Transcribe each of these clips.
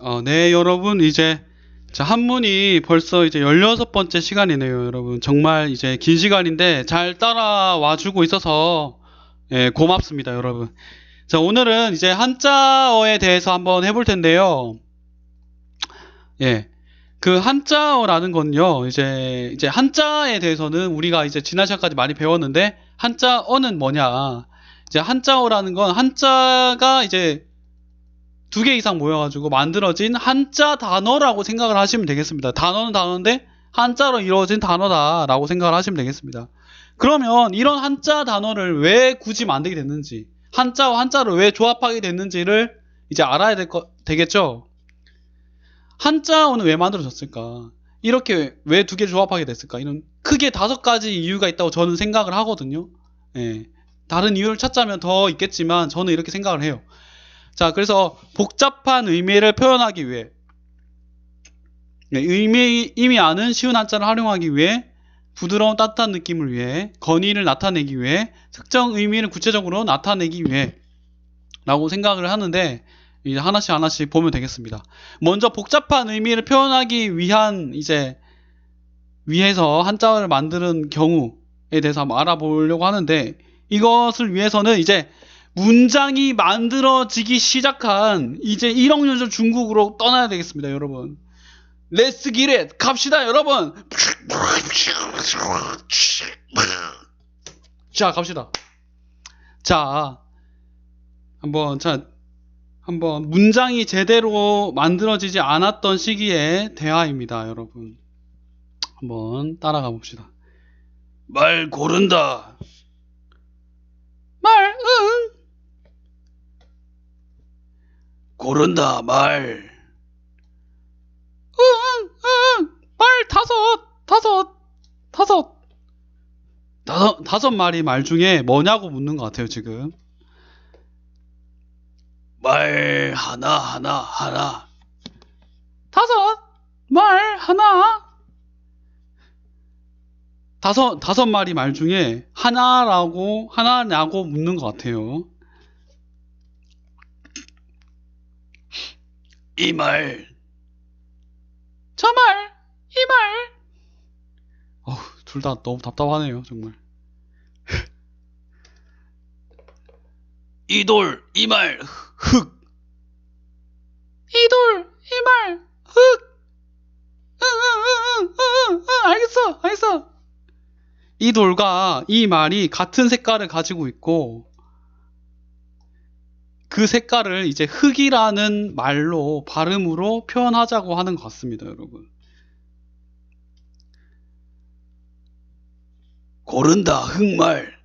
어, 네, 여러분, 이제, 자, 한문이 벌써 이제 16번째 시간이네요, 여러분. 정말 이제 긴 시간인데 잘 따라와 주고 있어서, 예, 고맙습니다, 여러분. 자, 오늘은 이제 한자어에 대해서 한번 해볼 텐데요. 예. 그 한자어라는 건요, 이제, 이제 한자에 대해서는 우리가 이제 지난 시간까지 많이 배웠는데, 한자어는 뭐냐. 이제 한자어라는 건 한자가 이제 두 개 이상 모여가지고 만들어진 한자 단어라고 생각을 하시면 되겠습니다. 단어는 단어인데 한자로 이루어진 단어다라고 생각을 하시면 되겠습니다. 그러면 이런 한자 단어를 왜 굳이 만들게 됐는지, 한자와 한자를 왜 조합하게 됐는지를 이제 알아야 될 거, 되겠죠? 한자어는 왜 만들어졌을까? 이렇게 왜 두 개 조합하게 됐을까? 이런 크게 다섯 가지 이유가 있다고 저는 생각을 하거든요. 예. 다른 이유를 찾자면 더 있겠지만 저는 이렇게 생각을 해요. 자, 그래서 복잡한 의미를 표현하기 위해 네, 의미 이미 아는 쉬운 한자를 활용하기 위해 부드러운 따뜻한 느낌을 위해 건의를 나타내기 위해 특정 의미를 구체적으로 나타내기 위해 라고 생각을 하는데 이제 하나씩 하나씩 보면 되겠습니다. 먼저 복잡한 의미를 표현하기 위한 이제 위해서 한자어를 만드는 경우에 대해서 한번 알아보려고 하는데 이것을 위해서는 이제 문장이 만들어지기 시작한 이제 1억 년전 중국으로 떠나야 되겠습니다, 여러분. 렛츠 기렛 갑시다, 여러분. 자, 갑시다. 자, 한번 자 한번 문장이 제대로 만들어지지 않았던 시기의 대화입니다, 여러분. 한번 따라가 봅시다. 말 고른다. 말, 응. 고른다, 말. 응, 응, 말 다섯, 다섯, 다섯. 다섯, 다섯 마리 말 중에 뭐냐고 묻는 것 같아요, 지금. 말 하나, 하나, 하나. 다섯, 말 하나. 다섯, 다섯 마리 말 중에 하나라고, 하나냐고 묻는 것 같아요. 이 말. 저 말, 이 말. 어우, 둘다 너무 답답하네요, 정말. 이 돌, 이 말, 흑. 이 돌, 이 말, 흑. 응, 응, 응, 응, 응, 응, 알겠어, 알겠어. 이 돌과 이 말이 같은 색깔을 가지고 있고, 그 색깔을 이제 흑이라는 말로 발음으로 표현하자고 하는 것 같습니다, 여러분. 고른다, 흑말.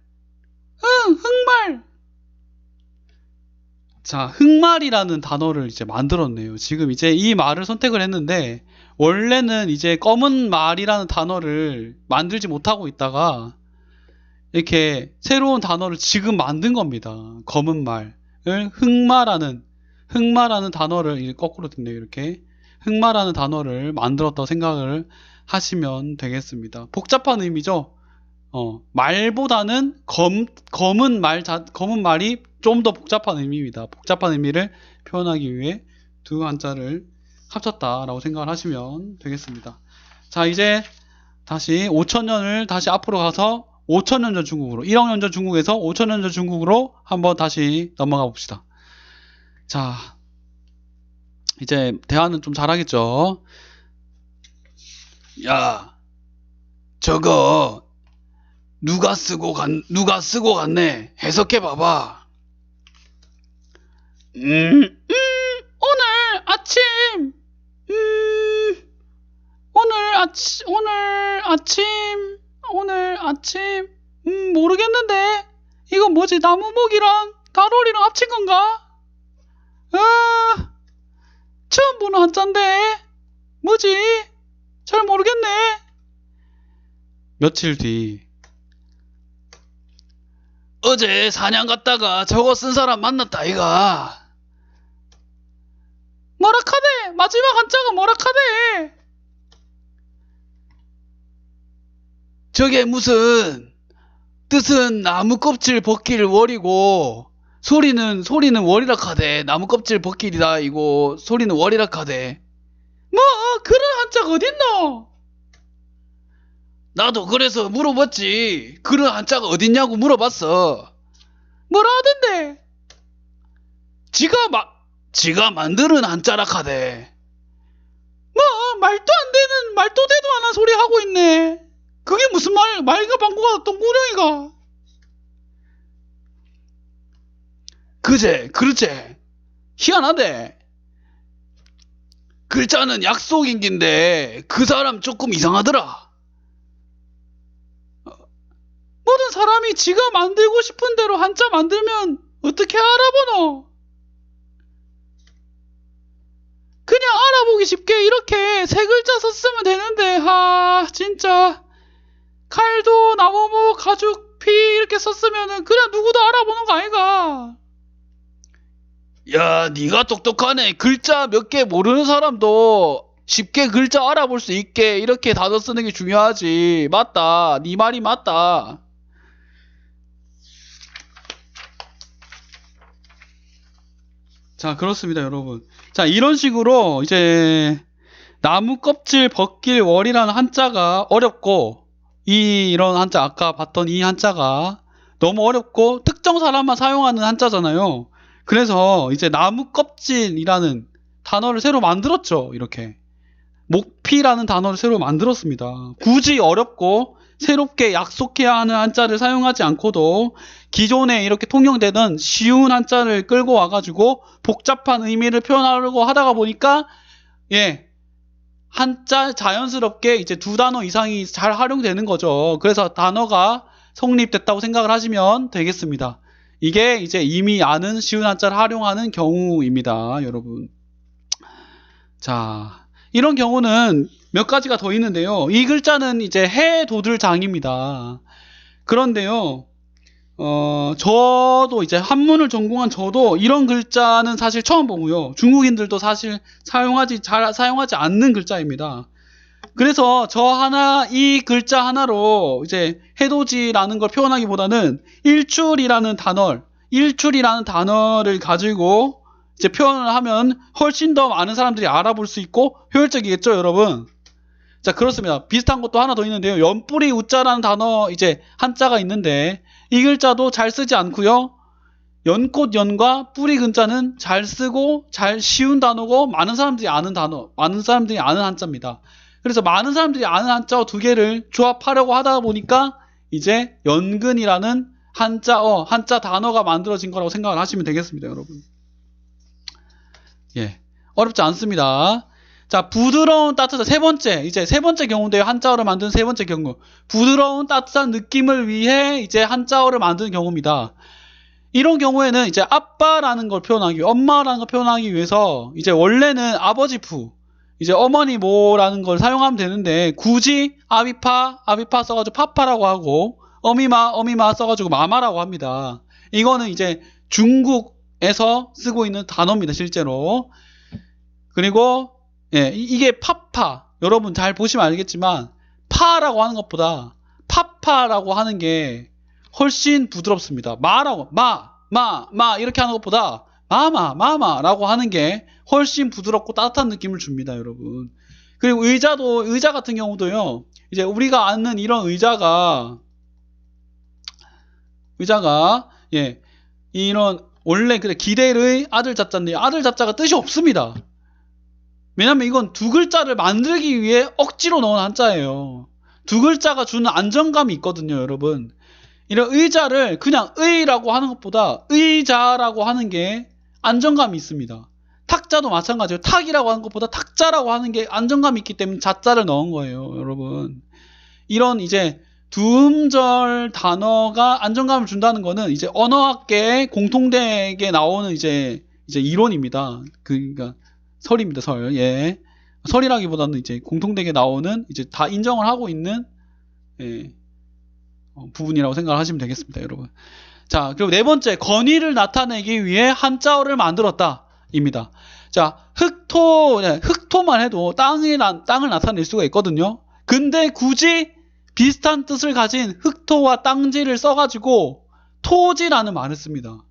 응, 흑말. 자, 흑말이라는 단어를 이제 만들었네요. 지금 이제 이 말을 선택을 했는데, 원래는 이제 검은 말이라는 단어를 만들지 못하고 있다가, 이렇게 새로운 단어를 지금 만든 겁니다. 검은 말을 흑마라는, 흑마라는 단어를 거꾸로 듣네요. 이렇게. 흑마라는 단어를 만들었다고 생각을 하시면 되겠습니다. 복잡한 의미죠? 어, 말보다는 검, 검은 말, 자, 검은 말이 좀 더 복잡한 의미입니다. 복잡한 의미를 표현하기 위해 두 한자를 합쳤다라고 생각을 하시면 되겠습니다. 자, 이제 다시 5천년을 다시 앞으로 가서 5천년 전 중국으로, 1억 년 전 중국에서 5천년 전 중국으로 한번 다시 넘어가 봅시다. 자, 이제 대화는 좀 잘하겠죠? 야, 저거 누가 쓰고 갔, 누가 쓰고 갔네? 해석해 봐봐. 음, 음, 오늘 아침, 음, 오늘 아침, 오늘 아침, 오늘 아침, 음, 모르겠는데. 이건 뭐지? 나무목이랑 가로리랑 합친 건가? 아, 처음 보는 한자인데. 뭐지? 잘 모르겠네. 며칠 뒤. 어제 사냥 갔다가 저거 쓴 사람 만났다 이가 뭐라카네 마지막 한자가 뭐라카네 저게 무슨 뜻은 나무 껍질 벗기를 워리고 소리는 소리는 월이락하대. 나무 껍질 벗길이다 이거. 소리는 월이락하대. 뭐? 그런 한자가 어딨노? 나도 그래서 물어봤지. 그런 한자가 어딨냐고 물어봤어. 뭐라 하던데? 지가 마 지가 만드는 한자락하대. 뭐? 말도 안 되는 말도 되도 않은 소리 하고 있네. 그게 무슨 말 말과 방구가 똥구령이가? 그제 그렇제 희한하대 글자는 약속인긴데 그 사람 조금 이상하더라 모든 사람이 지가 만들고 싶은 대로 한자 만들면 어떻게 알아보노? 그냥 알아보기 쉽게 이렇게 세 글자 썼으면 되는데 하 진짜 칼도 나무모 가죽 피 이렇게 썼으면은 그냥 누구도 알아보는 거 아이가? 야 네가 똑똑하네 글자 몇 개 모르는 사람도 쉽게 글자 알아볼 수 있게 이렇게 단어 쓰는 게 중요하지 맞다 네 말이 맞다 자, 그렇습니다, 여러분. 자, 이런 식으로 이제 나무 껍질 벗길 월이라는 한자가 어렵고 이 이런 한자 아까 봤던 이 한자가 너무 어렵고 특정 사람만 사용하는 한자잖아요. 그래서 이제 나무 껍질이라는 단어를 새로 만들었죠. 이렇게. 목피라는 단어를 새로 만들었습니다. 굳이 어렵고 새롭게 약속해야 하는 한자를 사용하지 않고도 기존에 이렇게 통용되던 쉬운 한자를 끌고 와가지고 복잡한 의미를 표현하려고 하다가 보니까 예 한자 자연스럽게 이제 두 단어 이상이 잘 활용되는 거죠. 그래서 단어가 성립됐다고 생각을 하시면 되겠습니다. 이게 이제 이미 아는 쉬운 한자를 활용하는 경우입니다, 여러분. 자, 이런 경우는 몇 가지가 더 있는데요. 이 글자는 이제 해도들장입니다. 그런데요, 어, 저도 이제 한문을 전공한 저도 이런 글자는 사실 처음 보고요. 중국인들도 사실 사용하지, 잘 사용하지 않는 글자입니다. 그래서 저 하나, 이 글자 하나로 이제 해돋이라는 걸 표현하기보다는 일출이라는 단어, 일출이라는 단어를 가지고 이제 표현을 하면 훨씬 더 많은 사람들이 알아볼 수 있고 효율적이겠죠, 여러분? 자, 그렇습니다. 비슷한 것도 하나 더 있는데요. 연뿌리 우자라는 단어, 이제 한자가 있는데, 이 글자도 잘 쓰지 않고요. 연꽃 연과 뿌리 근자는 잘 쓰고 잘 쉬운 단어고 많은 사람들이 아는 단어, 많은 사람들이 아는 한자입니다. 그래서 많은 사람들이 아는 한자어 두 개를 조합하려고 하다 보니까 이제 연근이라는 한자어, 한자 단어가 만들어진 거라고 생각을 하시면 되겠습니다, 여러분. 예. 어렵지 않습니다. 자, 부드러운 따뜻한 세 번째, 이제 세 번째 경우인데요. 한자어를 만든 세 번째 경우. 부드러운 따뜻한 느낌을 위해 이제 한자어를 만드는 경우입니다. 이런 경우에는 이제 아빠라는 걸 표현하기, 엄마라는 걸 표현하기 위해서 이제 원래는 아버지 푸, 이제 어머니 모라는 걸 사용하면 되는데 굳이 아비파, 아비파 써가지고 파파라고 하고 어미마, 어미마 써가지고 마마라고 합니다. 이거는 이제 중국에서 쓰고 있는 단어입니다, 실제로. 그리고 예, 이- 이게 파파. 여러분 잘 보시면 알겠지만 파라고 하는 것보다 파파라고 하는 게 훨씬 부드럽습니다. 마라고 마, 마, 마 이렇게 하는 것보다 마마, 마마라고 하는 게 훨씬 부드럽고 따뜻한 느낌을 줍니다, 여러분. 그리고 의자도 의자 같은 경우도요. 이제 우리가 아는 이런 의자가 의자가 예 이런 원래 그래 기대의 아들 자자인데 아들 자자가 뜻이 없습니다. 왜냐면 이건 두 글자를 만들기 위해 억지로 넣은 한자예요. 두 글자가 주는 안정감이 있거든요, 여러분. 이런 의자를 그냥 의라고 하는 것보다 의자라고 하는 게 안정감이 있습니다. 탁자도 마찬가지예요. 탁이라고 하는 것보다 탁자라고 하는 게 안정감이 있기 때문에 자자를 넣은 거예요, 여러분. 이런 이제 두음절 단어가 안정감을 준다는 거는 이제 언어학계 공통되게 나오는 이제 이제 이론입니다. 그러니까 설입니다, 설. 예. 설이라기보다는 이제 공통되게 나오는 이제 다 인정을 하고 있는 예, 어, 부분이라고 생각을 하시면 되겠습니다, 여러분. 자, 그리고 네 번째, 건의를 나타내기 위해 한자어를 만들었다. 입니다. 자, 흑토, 네, 흑토만 해도 땅이, 나- 땅을 나타낼 수가 있거든요. 근데 굳이 비슷한 뜻을 가진 흑토와 땅지를 써가지고 토지라는 말을 씁니다.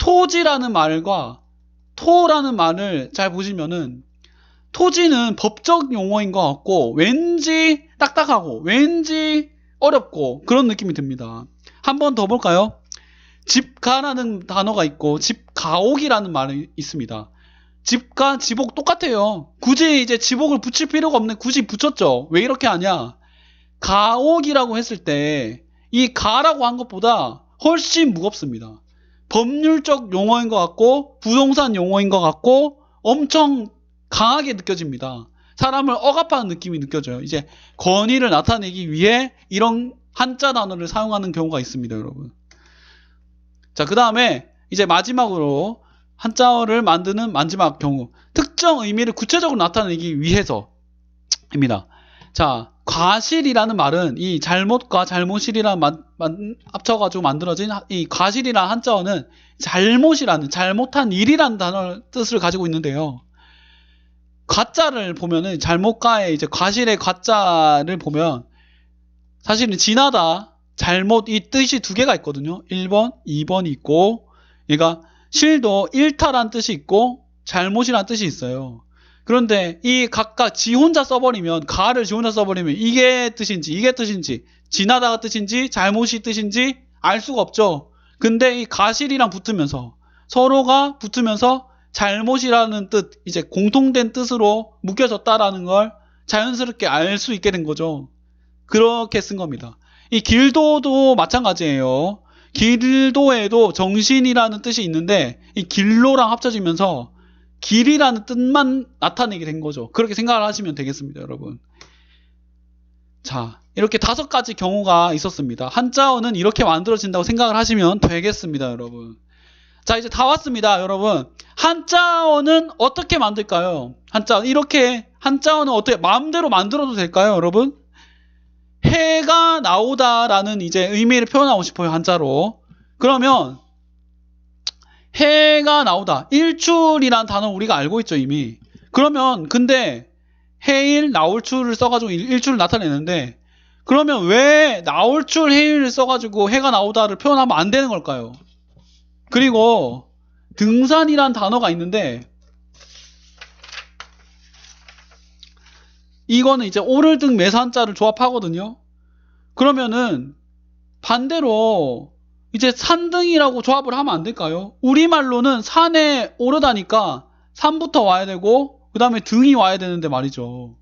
토지라는 말과 토라는 말을 잘 보시면은 토지는 법적 용어인 것 같고 왠지 딱딱하고 왠지 어렵고 그런 느낌이 듭니다. 한 번 더 볼까요? 집가라는 단어가 있고 집가옥이라는 말이 있습니다. 집가 지복 똑같아요. 굳이 이제 지복을 붙일 필요가 없네. 굳이 붙였죠. 왜 이렇게 하냐? 가옥이라고 했을 때 이 가라고 한 것보다 훨씬 무겁습니다. 법률적 용어인 것 같고 부동산 용어인 것 같고 엄청 강하게 느껴집니다. 사람을 억압하는 느낌이 느껴져요. 이제 권위를 나타내기 위해 이런 한자 단어를 사용하는 경우가 있습니다, 여러분. 자, 그 다음에 이제 마지막으로 한자어를 만드는 마지막 경우 특정 의미를 구체적으로 나타내기 위해서입니다. 자, 과실이라는 말은 이 잘못과 잘못이라는 만- 만- 합쳐가지고 만들어진 하- 이 과실이라는 한자어는 잘못이라는 잘못한 일이라는 단어 뜻을 가지고 있는데요. 가짜를 보면은 잘못과의 이제 과실의 가짜를 보면 사실은 지나다 잘못 이 뜻이 두 개가 있거든요. 1번, 2번이 있고 얘가 실도 일탈한 뜻이 있고 잘못이란 뜻이 있어요. 그런데 이 각각 지 혼자 써버리면 가를 지 혼자 써버리면 이게 뜻인지 이게 뜻인지 지나다가 뜻인지 잘못이 뜻인지 알 수가 없죠. 근데 이 가실이랑 붙으면서 서로가 붙으면서 잘못이라는 뜻 이제 공통된 뜻으로 묶여졌다라는 걸 자연스럽게 알 수 있게 된 거죠. 그렇게 쓴 겁니다. 이 길도도 마찬가지예요. 길도에도 정신이라는 뜻이 있는데 이 길로랑 합쳐지면서 길이라는 뜻만 나타내게 된 거죠. 그렇게 생각을 하시면 되겠습니다, 여러분. 자, 이렇게 다섯 가지 경우가 있었습니다. 한자어는 이렇게 만들어진다고 생각을 하시면 되겠습니다, 여러분. 자, 이제 다 왔습니다, 여러분. 한자어는 어떻게 만들까요? 한자 이렇게 한자어는 어떻게 마음대로 만들어도 될까요, 여러분? 해가 나오다라는 이제 의미를 표현하고 싶어요, 한자로. 그러면 해가 나오다. 일출이란 단어 우리가 알고 있죠, 이미. 그러면 근데 해일 나올출을 써가지고 일- 일출을 나타내는데 그러면 왜 나올출 해일을 써가지고 해가 나오다를 표현하면 안 되는 걸까요? 그리고 등산이란 단어가 있는데 이거는 이제 오를 등 매산자를 조합하거든요. 그러면은 반대로 이제 산등이라고 조합을 하면 안 될까요? 우리말로는 산에 오르다니까 산부터 와야 되고 그 다음에 등이 와야 되는데 말이죠.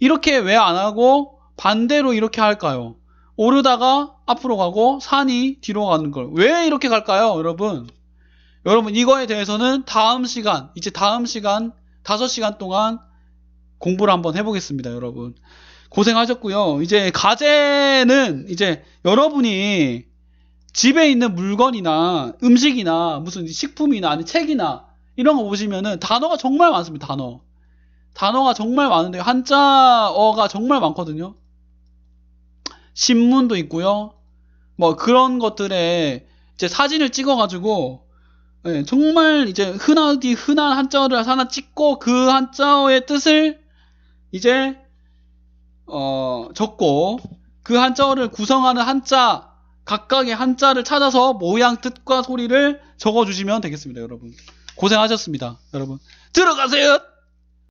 이렇게 왜 안 하고 반대로 이렇게 할까요? 오르다가 앞으로 가고 산이 뒤로 가는 걸. 왜 이렇게 갈까요, 여러분? 여러분, 이거에 대해서는 다음 시간, 이제 다음 시간, 5시간 동안 공부를 한번 해보겠습니다, 여러분. 고생하셨고요. 이제 가제는 이제 여러분이 집에 있는 물건이나 음식이나 무슨 식품이나 아니 책이나 이런 거 보시면은 단어가 정말 많습니다. 단어. 단어가 정말 많은데 한자어가 정말 많거든요. 신문도 있고요. 뭐 그런 것들에 이제 사진을 찍어가지고 예, 정말 이제 흔하디 흔한 한자어를 하나 찍고 그 한자어의 뜻을 이제 어, 적고 그 한자어를 구성하는 한자 각각의 한자를 찾아서 모양 뜻과 소리를 적어주시면 되겠습니다, 여러분. 고생하셨습니다, 여러분. 들어가세요.